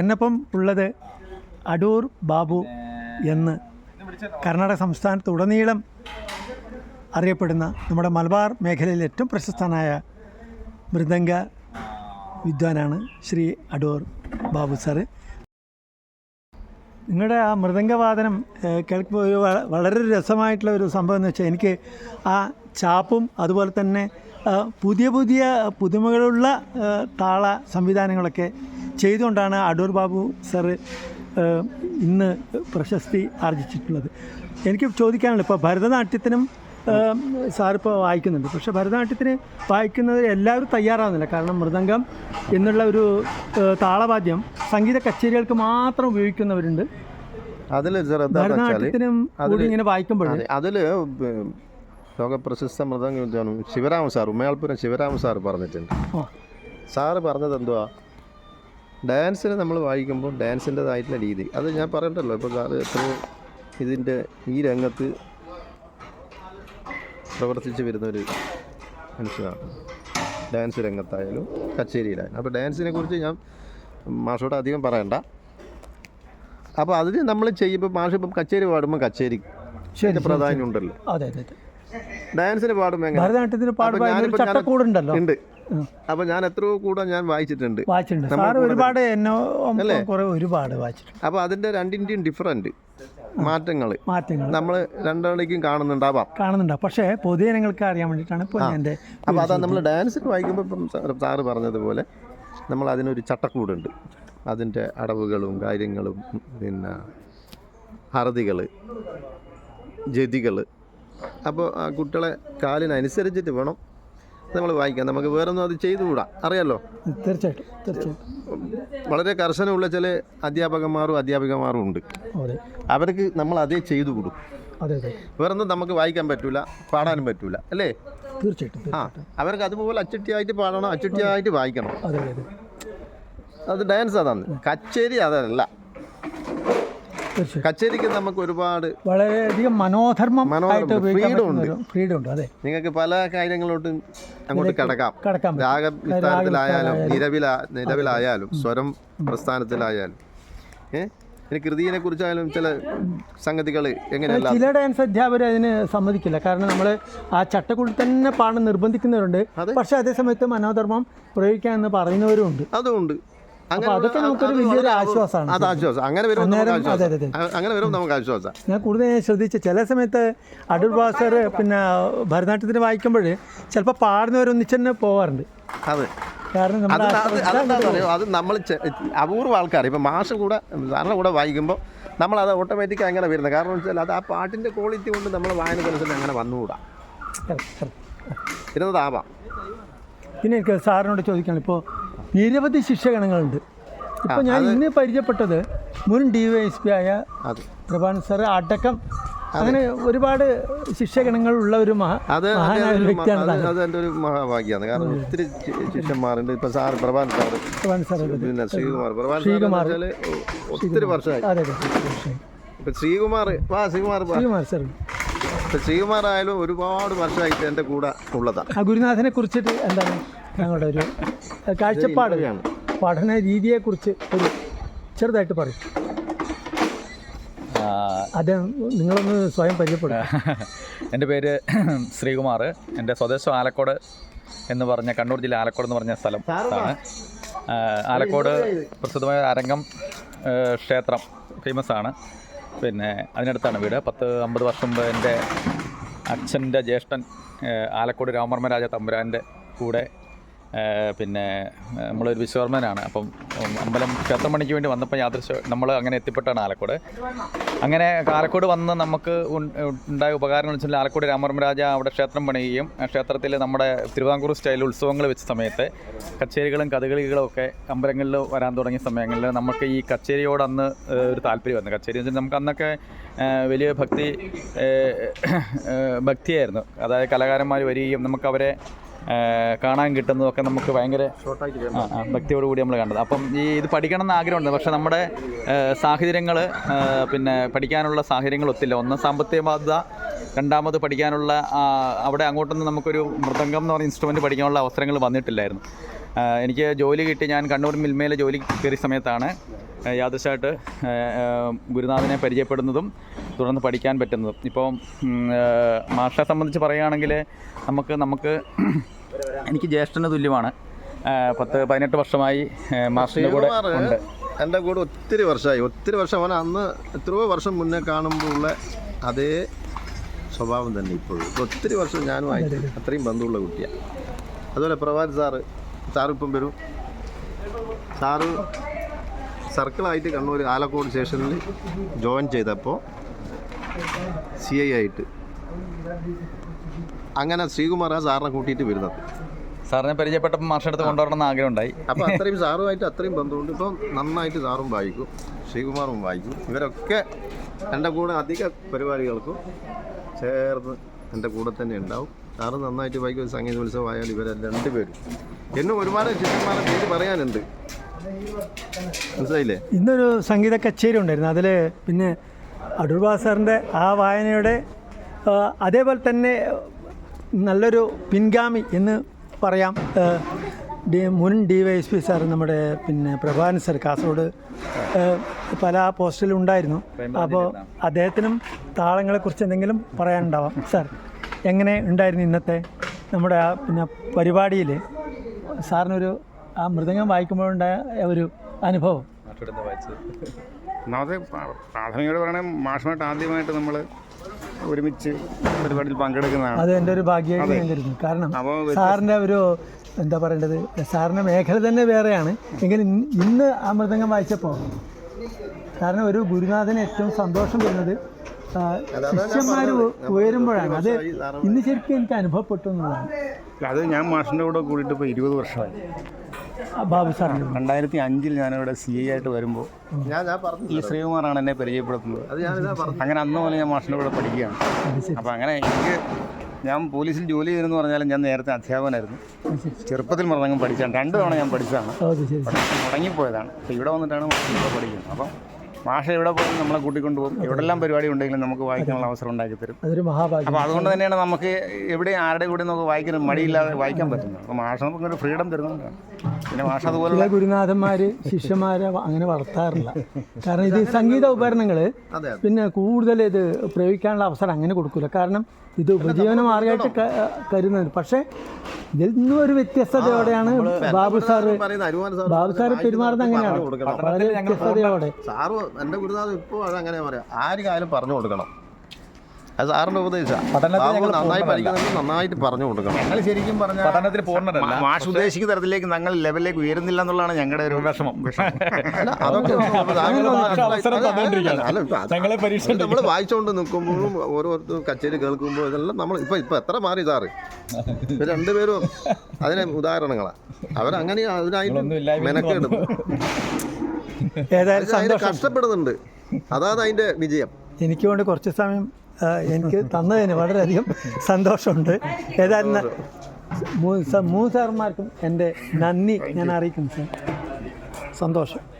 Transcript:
എന്നപ്പം ഉള്ളത് അടൂർ ബാബു എന്ന്. കർണാടക സംസ്ഥാനത്തുടനീളം അറിയപ്പെടുന്ന നമ്മുടെ മലബാർ മേഖലയിൽ ഏറ്റവും പ്രശസ്തനായ മൃദംഗ വിദ്വാനാണ് ശ്രീ അടൂർ ബാബു സാറ്. നിങ്ങളുടെ ആ മൃദംഗവാദനം കേൾക്കുമ്പോൾ ഒരു വളരെ രസമായിട്ടുള്ള ഒരു സംഭവം എന്ന് വെച്ചാൽ എനിക്ക് ആ ചാപ്പും അതുപോലെ തന്നെ പുതിയ പുതിയ പുതുമകളുള്ള താള സംവിധാനങ്ങളൊക്കെ ചെയ്തുകൊണ്ടാണ് അടൂർ ബാബു സാറ് ഇന്ന് പ്രശസ്തി ആർജിച്ചിട്ടുള്ളത്. എനിക്ക് ചോദിക്കാനുള്ളത് ഇപ്പോൾ ഭരതനാട്യത്തിനും സാറിപ്പോൾ വായിക്കുന്നുണ്ട്. പക്ഷേ ഭരതനാട്യത്തിന് വായിക്കുന്നത് എല്ലാവരും തയ്യാറാവുന്നില്ല. കാരണം മൃദംഗം എന്നുള്ള ഒരു താളവാദ്യം സംഗീത കച്ചേരികൾക്ക് മാത്രം ഉപയോഗിക്കുന്നവരുണ്ട്. അതിൽ ഭരതനാട്യത്തിനും കൂടി ഇങ്ങനെ വായിക്കുമ്പോൾ അതിൽ ലോകപ്രശസ്ത മൃദംഗ വിദ്വാനും ശിവരാമ സാർ ഉമ്മയാൾപുരം ശിവരാമ സാർ പറഞ്ഞിട്ടുണ്ട്. സാറ് പറഞ്ഞത് എന്തുവാ ഡാൻസിന് നമ്മൾ വായിക്കുമ്പോൾ ഡാൻസിന്റെതായിട്ടുള്ള രീതി. അത് ഞാൻ പറയണ്ടല്ലോ ഇപ്പോൾ സാറ് എത്രയോ ഇതിന്റെ ഈ രംഗത്ത് പ്രവർത്തിച്ച് വരുന്നൊരു മനുഷ്യനാണ്. ഡാൻസ് രംഗത്തായാലും കച്ചേരിയിലായാലും. അപ്പോൾ ഡാൻസിനെ കുറിച്ച് ഞാൻ മാഷോട് അധികം പറയണ്ട. അപ്പോൾ അതിന് നമ്മൾ ചെയ്യുമ്പോൾ മാഷ് ഇപ്പം കച്ചേരി പാടുമ്പോൾ കച്ചേരി പ്രാധാന്യം ഉണ്ടല്ലോ. അതെ അതെ. ഡാൻസിന് പാടും എങ്ങനെ? ഭരതനാട്യത്തിന് പാടുമ്പോൾ ഞാനിപ്പോ അതിനൊരു ഞാൻ- ചട്ടക്കൂടുണ്ടല്ലോ. ഉണ്ട്. അപ്പൊ ഞാൻ എത്രയോ കൂടെ ഞാൻ വായിച്ചിട്ടുണ്ട്. വായിച്ചിട്ടുണ്ട്. സാറ് ഒരുപാട് എന്നോ കുറേ ഒരുപാട് വായിച്ചിട്ടുണ്ട്. അപ്പോൾ അതിന്റെ രണ്ടിന്റെയും ഡിഫറന്റ് മാറ്റങ്ങൾ മാറ്റങ്ങൾ നമ്മൾ രണ്ടാളേക്കും കാണുന്നുണ്ടാവാം. കാണുന്നുണ്ട്. പക്ഷേ പൊതുജനങ്ങൾക്ക് അറിയാൻ വേണ്ടിയിട്ടാണ് ഇപ്പോൾ ഞാൻ എന്റെ അപ്പോൾ അതാ നമ്മൾ ഡാൻസിന് വായിക്കുമ്പോൾ ഇപ്പം സാറ് സാറ് പറഞ്ഞതുപോലെ നമ്മൾ അതിനൊരു ചട്ടക്കൂടുണ്ട്. അതിന്റെ അടവുകളും കാര്യങ്ങളും പിന്നെ ഹർദികൾ ജതികൾ അപ്പോൾ ആ കുട്ടികളെ കാലിനനുസരിച്ചിട്ട് വേണം നമ്മൾ വായിക്കാം നമുക്ക് വേറൊന്നും അത് ചെയ്തുകൂടാ. അറിയാലോ? തീർച്ചയായിട്ടും തീർച്ചയായിട്ടും. വളരെ കർശനമുള്ള ചില അധ്യാപകന്മാരും അധ്യാപികമാരും ഉണ്ട്. അവർക്ക് നമ്മൾ അതേ ചെയ്തു കൊടുക്കും. വേറൊന്നും നമുക്ക് വായിക്കാൻ പറ്റൂല പാടാനും പറ്റൂല അല്ലേ? തീർച്ചയായിട്ടും ആ അവർക്ക് അതുപോലെ അച്ചട്ടിയായിട്ട് പാടണം അച്ചട്ടിയായിട്ട് വായിക്കണം. അതെ ഡാൻസ് അതാണ്. കച്ചേരി അതല്ല. കച്ചേരിക്ക് നമുക്ക് ഒരുപാട് വളരെയധികം മനോധർമ്മം ഉപയോഗിക്കാൻ freedom ഫ്രീഡം ഉണ്ട്. അതെ. നിങ്ങൾക്ക് പല കാര്യങ്ങളോട്ടും അങ്ങോട്ട് കിടക്കാം. രാഗ വിസ്താരത്തിലായാലും നിരവില നിലവിലായാലും സ്വരം പ്രസ്ഥാനത്തിലായാലും. ഏഹ് കൃതിയെ കുറിച്ചായാലും ചില സംഗതികൾ എങ്ങനെയല്ല? ചില ഡാൻസ് അധ്യാപകർ അതിന് സമ്മതിക്കില്ല. കാരണം നമ്മൾ ആ ചട്ടക്കുള്ളിൽ തന്നെ പാടാൻ നിർബന്ധിക്കുന്നവരുണ്ട്. പക്ഷെ അതേസമയത്ത് അതേ സമയത്ത് മനോധർമ്മം പ്രയോഗിക്കാമെന്ന് പറയുന്നവരും ഉണ്ട് അപ്പോൾ അതൊക്കെ നമുക്കൊരു വലിയൊരു ആശ്വാസമാണ് അത് ആശ്വാസം. അങ്ങനെ വരും അങ്ങനെ വരും നമുക്ക് ആശ്വാസം. ഞാൻ കൂടുതൽ ശ്രദ്ധിച്ച ചില സമയത്ത് അടൂർ ഭാസ്കർ പിന്നെ ഭരതനാട്യത്തിന് വായിക്കുമ്പോൾ ചിലപ്പോൾ പാടുന്നവരൊന്നിച്ച് തന്നെ പോകാറുണ്ട് അതെ. കാരണം അത് നമ്മൾ അപൂർവ ആൾക്കാർ ഇപ്പം മാഷ് കൂടെ സാറിന്റെ കൂടെ വായിക്കുമ്പോൾ നമ്മൾ അത് ഓട്ടോമാറ്റിക് അങ്ങനെ വരുന്നത്. കാരണം വെച്ചാൽ അത് ആ പാട്ടിന്റെ ക്വാളിറ്റി കൊണ്ട് നമ്മൾ വായനക്കനുസരിച്ച് അങ്ങനെ വന്നുകൂടാ. ഇരുന്നതാവാം പിന്നെ എനിക്ക് സാറിനോട് ചോദിക്കണം ഇപ്പോൾ നിരവധി ശിക്ഷഗണങ്ങളുണ്ട് ഇപ്പോൾ ഞാൻ ഇന്ന് പരിചയപ്പെട്ടത് മുൻ ഡി വൈ എസ് പി ആയ പ്രഭാൻ സാർ അടക്കം അങ്ങനെ ഒരുപാട് ശിക്ഷഗണങ്ങൾ ഉള്ള ഒരു അത് മഹാനായ ഒരു മഹാഭാഗ്യമാണ് കാരണം ഒത്തിരി ശിഷ്യന്മാരുണ്ട്. ഇപ്പൊ sir Prabhan sir Prabhan sir പിന്നെ ശ്രീകുമാർ. പ്രഭാൻ സാർ ഒത്തിരി വർഷമായി. ഇപ്പം ശ്രീകുമാർ വാ ശ്രീകുമാർ. ശ്രീകുമാർ സാർ. ഇപ്പം ശ്രീകുമാർ ആയാലും ഒരുപാട് വർഷമായിട്ട് എന്റെ കൂടെ ഉള്ളതാണ് ഗുരുനാഥനെ കുറിച്ചിട്ട് എന്താണ്? ഞങ്ങളുടെ ഒരു കാഴ്ചപ്പാട്. പഠന രീതിയെക്കുറിച്ച് ഒരു ചെറുതായിട്ട് പറയും. അത് നിങ്ങളൊന്ന് സ്വയം പരിചയപ്പെടുക എന്റെ പേര് ശ്രീകുമാർ. എന്റെ സ്വദേശം ആലക്കോട് എന്ന് പറഞ്ഞ കണ്ണൂർ ജില്ല ആലക്കോട് എന്ന് പറഞ്ഞ സ്ഥലം ആണ്. ആലക്കോട് പ്രസിദ്ധമായ അരങ്ങം അരങ്കം ക്ഷേത്രം ഫേമസ് ആണ്. പിന്നെ അതിനടുത്താണ് വീട്. പത്ത് അമ്പത് വർഷം മുമ്പ് എന്റെ അച്ഛന്റെ ജ്യേഷ്ഠൻ ആലക്കോട് രാമവർമ്മ രാജ തമ്പുരാന്റെ കൂടെ പിന്നെ നമ്മളൊരു വിശ്വകർമ്മനാണ് അപ്പം അമ്പലം ക്ഷേത്രം പണിക്ക് വേണ്ടി വന്നപ്പോൾ യാദൃശ്യ നമ്മൾ അങ്ങനെ എത്തിപ്പെട്ടാണ് ആലക്കോട്. അങ്ങനെ ആലക്കോട് വന്ന് നമുക്ക് ഉണ്ടായ ഉപകാരങ്ങൾ വെച്ചാൽ ആലക്കോട് രാമവർമ്മരാജ അവിടെ ക്ഷേത്രം പണിയുകയും ക്ഷേത്രത്തിൽ നമ്മുടെ തിരുവിതാംകൂർ സ്റ്റൈൽ ഉത്സവങ്ങൾ വെച്ച സമയത്ത് കച്ചേരികളും കഥകളികളും ഒക്കെ അമ്പലങ്ങളിൽ വരാൻ തുടങ്ങിയ സമയങ്ങളിൽ നമുക്ക് ഈ കച്ചേരിയോട് അന്ന് ഒരു താല്പര്യം വന്നു. കച്ചേരി എന്ന് വെച്ചാൽ നമുക്ക് അന്നൊക്കെ വലിയ ഭക്തി ഭക്തിയായിരുന്നു. അതായത് കലാകാരന്മാർ വരികയും നമുക്ക് അവരെ കാണാൻ കിട്ടുന്നതൊക്കെ നമുക്ക് ഭയങ്കര ഭക്തിയോട് കൂടി ഭക്തിയോടുകൂടി നമ്മൾ കണ്ടത്. അപ്പം ഈ ഇത് പഠിക്കണം എന്ന് ആഗ്രഹമുണ്ട്. പക്ഷേ നമ്മുടെ സാഹചര്യങ്ങൾ പിന്നെ പഠിക്കാനുള്ള സാഹചര്യങ്ങൾ ഒത്തില്ല. ഒന്ന് സാമ്പത്തിക ബാധ്യത രണ്ടാമത് പഠിക്കാനുള്ള അവിടെ അങ്ങോട്ടൊന്നും നമുക്കൊരു മൃദംഗം എന്ന് പറഞ്ഞ ഇൻസ്ട്രുമെന്റ് പഠിക്കാനുള്ള അവസരങ്ങൾ വന്നിട്ടില്ലായിരുന്നു. എനിക്ക് ജോലി കിട്ടി. ഞാൻ കണ്ണൂർ മിൽമയിലെ ജോലി കയറിയ സമയത്താണ് യാദൃശമായിട്ട് ഗുരുനാഥനെ പരിചയപ്പെടുന്നതും തുടർന്ന് പഠിക്കാൻ പറ്റുന്നത്. ഇപ്പോൾ മാഷെ സംബന്ധിച്ച് പറയുകയാണെങ്കിൽ നമുക്ക് നമുക്ക് എനിക്ക് ജ്യേഷ്ഠന് തുല്യമാണ്. പത്ത് പതിനെട്ട് വർഷമായി മാഷിന്റെ കൂടെ ഉണ്ട്. എന്റെ കൂടെ ഒത്തിരി വർഷമായി. ഒത്തിരി വർഷം അവൻ അന്ന് എത്രയോ വർഷം മുന്നേ കാണുമ്പോൾ ഉള്ള അതേ സ്വഭാവം തന്നെ ഇപ്പോഴും. ഇപ്പോൾ ഒത്തിരി വർഷം ഞാനും ആയി അത്രയും ബന്ധമുള്ള കുട്ടിയാണ് അതുപോലെ പ്രഭാത് സാറ് സാറ് ഇപ്പം വരും. സാറ് സർക്കിളായിട്ട് കണ്ണൂർ ആലക്കോട് സ്റ്റേഷനിൽ ജോയിൻ ചെയ്തപ്പോൾ സി ഐ ആയിട്ട്. അങ്ങനെ ശ്രീകുമാർ ആ സാറിനെ കൂട്ടിയിട്ട് വരുന്നത്. സാറിനെ പരിചയപ്പെട്ടപ്പോൾ മാഷെ അടുത്ത് കൊണ്ടുവരണം എന്ന് ആഗ്രഹം ഉണ്ടായി അപ്പോൾ അത്രയും സാറുമായിട്ട് അത്രയും ബന്ധമുണ്ട്. ഇപ്പം നന്നായിട്ട് സാറും വായിക്കും ശ്രീകുമാറും വായിക്കും. ഇവരൊക്കെ എന്റെ കൂടെ അധിക പരിപാടികൾക്കും ചേർന്ന് എന്റെ കൂടെ തന്നെ ഉണ്ടാവും. സാറ് നന്നായിട്ട് വായിക്കും സംഗീത ഉത്സവമായാലും ഇവരെ രണ്ടുപേരും. എന്നും ഒരുപാട് ചിത്രമാരെ പേര് പറയാനുണ്ട്. മനസ്സിലായില്ലേ? ഇന്നൊരു സംഗീത കച്ചേരി ഉണ്ടായിരുന്നു. അതിൽ പിന്നെ അടൂർ സാറിന്റെ ആ വായനയുടെ അതേപോലെ തന്നെ നല്ലൊരു പിൻഗാമി എന്ന് പറയാം. ഡി മുൻ D Y S P sir നമ്മുടെ പിന്നെ പ്രഭാകരൻ സാർ കാസർഗോഡ് പല പോസ്റ്റിലും ഉണ്ടായിരുന്നു. അപ്പോൾ അദ്ദേഹത്തിനും താളങ്ങളെക്കുറിച്ച് എന്തെങ്കിലും പറയാനുണ്ടാവാം. സാർ എങ്ങനെ ഉണ്ടായിരുന്നു ഇന്നത്തെ നമ്മുടെ ആ പിന്നെ പരിപാടിയിൽ? സാറിനൊരു ആ മൃദംഗം വായിക്കുമ്പോഴുണ്ടായ ഒരു അനുഭവം. ഒന്നാമത് പ്രാ- പ്രാഥമികമായിട്ട് പറയണേ മാഷുമായിട്ട് ആദ്യമായിട്ട് നമ്മൾ ഒരുമിച്ച് പരിപാടിയിൽ പങ്കെടുക്കുന്നതാണ്. അത് എന്റെ ഒരു ഭാഗ്യമായിട്ട് കരുതുന്നു കാരണം അപ്പോൾ സാറിന്റെ ഒരു എന്താ പറയേണ്ടത് സാറിന്റെ മേഖല തന്നെ വേറെയാണ്. എങ്കിലും ഇന്ന് ഇന്ന് ആ മൃതംഗം വായിച്ചപ്പോൾ കാരണം ഒരു ഗുരുനാഥന് ഏറ്റവും സന്തോഷം വരുന്നത് ശിഷ്യന്മാർ ഉയരുമ്പോഴാണ്. അത് ഇന്ന് ശരിക്കും എനിക്ക് അനുഭവപ്പെട്ടു എന്നുള്ളതാണ്. അത് ഞാൻ മാഷിന്റെ കൂടെ കൂടിയിട്ട് ഇപ്പോൾ ഇരുപത് വർഷമായി. ബാബു സാർ. രണ്ടായിരത്തി അഞ്ചിൽ ഞാനിവിടെ സി ഐ ആയിട്ട് വരുമ്പോൾ ഞാൻ ഞാൻ പറഞ്ഞു ഈ ശ്രീകുമാറാണ് എന്നെ പരിചയപ്പെടുത്തുന്നത്. അത് ഞാനിതാ പറഞ്ഞു അങ്ങനെ അന്ന് പോലെ ഞാൻ മാഷിന്റെ കൂടെ പഠിക്കുകയാണ്. അപ്പോൾ അങ്ങനെ എനിക്ക് ഞാൻ പോലീസിൽ ജോലി ചെയ്തെന്ന് പറഞ്ഞാലും ഞാൻ നേരത്തെ അധ്യാപകനായിരുന്നു. ചെറുപ്പത്തിൽ മൃദംഗം പഠിച്ചാണ്. രണ്ട് തവണ ഞാൻ പഠിച്ചതാണ്. മുടങ്ങിപ്പോയതാണ്. അപ്പോൾ ഇവിടെ വന്നിട്ടാണ് മാഷിന്റെ പഠിക്കുന്നത്. അപ്പം മാഷ എവിടെ പോയി നമ്മളെ കൂട്ടിക്കൊണ്ട് പോകും എവിടെല്ലാം പരിപാടി ഉണ്ടെങ്കിലും നമുക്ക് വായിക്കാനുള്ള അവസരം ഉണ്ടാക്കി തരും. അതൊരു മഹാഭാഗ്യം. അപ്പോൾ അതുകൊണ്ട് തന്നെയാണ് നമുക്ക് എവിടെ ആരുടെ കൂടെ നമുക്ക് വായിക്കാൻ മടിയില്ലാതെ വായിക്കാൻ പറ്റുന്നത്. അപ്പോൾ ഭാഷ നമുക്ക് ഒരു ഫ്രീഡം തരുന്നുണ്ടാണ് പിന്നെ ഭാഷ അതുപോലെ ഗുരുനാഥന്മാർ ശിഷ്യന്മാരെ അങ്ങനെ വളർത്താറില്ല. കാരണം ഇത് സംഗീത ഉപകരണങ്ങൾ അതെ പിന്നെ കൂടുതൽ ഇത് പ്രയോഗിക്കാനുള്ള അവസരം അങ്ങനെ കൊടുക്കില്ല കാരണം ഇത് ഉപജീവന മാർഗമായിട്ട് കരുതുന്നുണ്ട്. കരുതുന്നത് പക്ഷേ ഇതിൽ നിന്നും ഒരു വ്യത്യസ്തതയോടെയാണ് ബാബു സാറ് ബാബു സാറ് പെരുമാറുന്നത് അങ്ങനെയാണ്. വളരെ വ്യത്യസ്തതയോടെ. സാറ് എന്റെ ഗുരുനാഥൻ ഇപ്പോൾ അങ്ങനെ പറയാം. ആര് പറഞ്ഞു കൊടുക്കണം. അത് സാറിന്റെ ഉപദേശമാണ് പഠനത്തിൽ നന്നായി പൂർണരല്ല. നന്നായിട്ട് പറഞ്ഞു കൊടുക്കണം. ഞങ്ങൾ ശരിക്കും പറഞ്ഞാൽ പഠനത്തിൽ പൂർണരല്ല മാഷ് ഉദ്ദേശിക്കുന്ന തരത്തിലേക്ക് ഞങ്ങൾ ലെവലിലേക്ക് ഉയരുന്നില്ല എന്നുള്ളതാണ് ഞങ്ങളുടെ ഒരു വിഷമം. അതൊക്കെ നമ്മൾ വായിച്ചുകൊണ്ട് നിൽക്കുമ്പോഴും ഓരോരുത്തർ കച്ചേരി കേൾക്കുമ്പോൾ ഇതെല്ലാം നമ്മൾ ഇപ്പൊ ഇപ്പൊ എത്ര മാറി സാറ് ഇപ്പൊ രണ്ടുപേരും അതിനെ ഉദാഹരണങ്ങളാണ് അവരങ്ങനെ അതിനായിട്ട് മെനക്കെടുന്നു. ഏതായാലും കഷ്ടപ്പെടുന്നുണ്ട്. അതാണ് അതിന്റെ വിജയം. എനിക്ക് വേണ്ടി കുറച്ച് സമയം എനിക്ക് തന്നതിന് വളരെയധികം സന്തോഷമുണ്ട്. ഏതായാലും മൂന്ന് സാർമാർക്കും എന്റെ നന്ദി ഞാൻ അറിയിക്കുന്നു സാർ. സന്തോഷം.